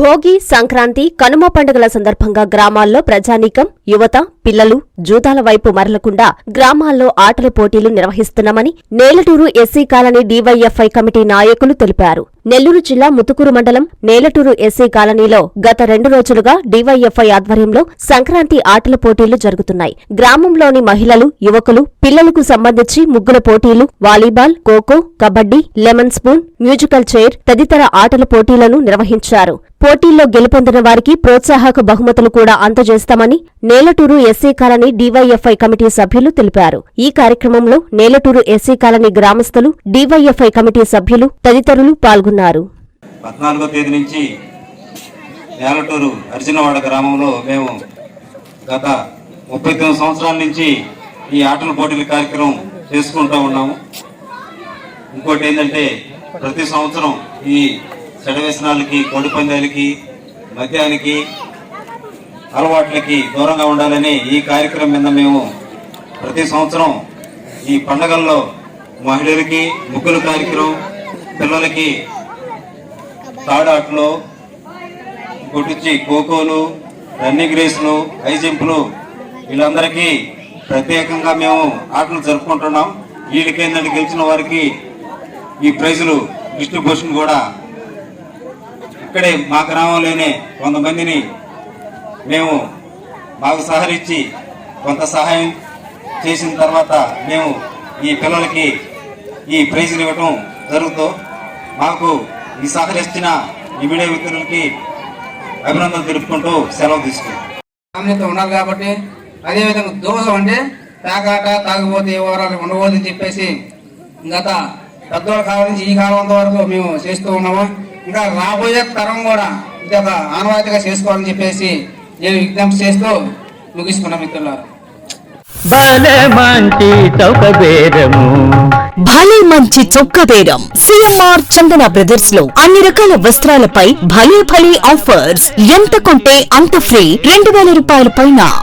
భోగి సంక్రాంతి కనుమ పండుగల సందర్భంగా గ్రామాల్లో ప్రజానీకం యువత పిల్లలు జూదాల వైపు మరలకుండా గ్రామాల్లో ఆటల పోటీలు నిర్వహిస్తున్నామని Nelaturu SC colony DYFI committee నాయకులు తెలిపారు. నెల్లూరు జిల్లా ముతుకూరు మండలం నేలటూరు ఎస్సీ కాలనీలో గత రెండు రోజులుగా డీవైఎఫ్ఐ ఆధ్వర్యంలో సంక్రాంతి ఆటల పోటీలు జరుగుతున్నాయి. గ్రామంలోని మహిళలు యువకులు పిల్లలకు సంబంధించి ముగ్గుల పోటీలు volleyball kho kho kabaddi lemon spoon musical chair తదితర ఆటల పోటీలను నిర్వహించారు. పోటీల్లో గెలుపొందిన వారికి ప్రోత్సాహక బహుమతులు కూడా అందజేస్తామని Nelaturu SC colony DYFI committee సభ్యులు తెలిపారు. ఈ కార్యక్రమంలో నేలటూరు ఎస్సీ కాలనీ గ్రామస్తులు డివైఎఫ్ఐ కమిటీ సభ్యులు తదితరులు పాల్గొన్నారు. పద్నాలుగో తేదీ నుంచి నేలటూరు అర్జునవాడ గ్రామంలో మేము గత ముప్పై తొమ్మిది సంవత్సరాల నుంచి ఈ ఆటల పోటీల కార్యక్రమం చేసుకుంటూ ఉన్నాము. ఇంకోటి ఏంటంటే ప్రతి సంవత్సరం ఈ చెడ వ్యసనాలకి కోడి పందాలకి మద్యానికి అలవాట్లకి దూరంగా ఉండాలని ఈ కార్యక్రమం మీద మేము ప్రతి సంవత్సరం ఈ పండగల్లో మహిళలకి ముగ్గుల కార్యక్రమం పిల్లలకి తాడాట్లు గుడిచి ఖోఖోలు రన్నింగ్ రేసులు హై జంపులు వీళ్ళందరికీ ప్రత్యేకంగా మేము ఆటలు జరుపుకుంటున్నాం. వీళ్ళకి ఏంటంటే గెలిచిన వారికి ఈ ప్రైజులు డిస్ట్రిబ్యూషన్ కూడా ఇక్కడే మా గ్రామంలోనే కొంతమందిని మేము మాకు సహకరించి కొంత సహాయం చేసిన తర్వాత మేము ఈ పిల్లలకి ఈ ప్రైజులు ఇవ్వటం జరుగుతూ మాకు ఈ సహకరించిన ఈ మీడియా మిత్రులకి అభినందనలు తెలుపుకుంటూ సెలవు తీసుకుంటాం సామ్యత ఉండాలి కాబట్టి అదేవిధంగా దోషం అంటే తాగాట తాగబోతే ఏ వారాలు ఉండబోదని చెప్పేసి గత పెద్దోళ్ళ కాలం నుంచి ఈ కాలం వరకు మేము చేస్తూ ఉన్నాము. ఇంకా రాబోయే తరం కూడా ఇది ఒక ఆనవాయితీగా చేసుకోవాలని చెప్పేసి నేను విజ్ఞప్తి చేస్తూ ముగిస్తున్నాం మిత్రులారా. చౌక బేరము. బేరం. సిఎంఆర్ చందన బ్రదర్స్లో అన్ని రకాల వస్త్రాలపై భలే భలే ఆఫర్స్. ఎంత కొంటే అంత ఫ్రీ. రెండు వేల రూపాయల పైన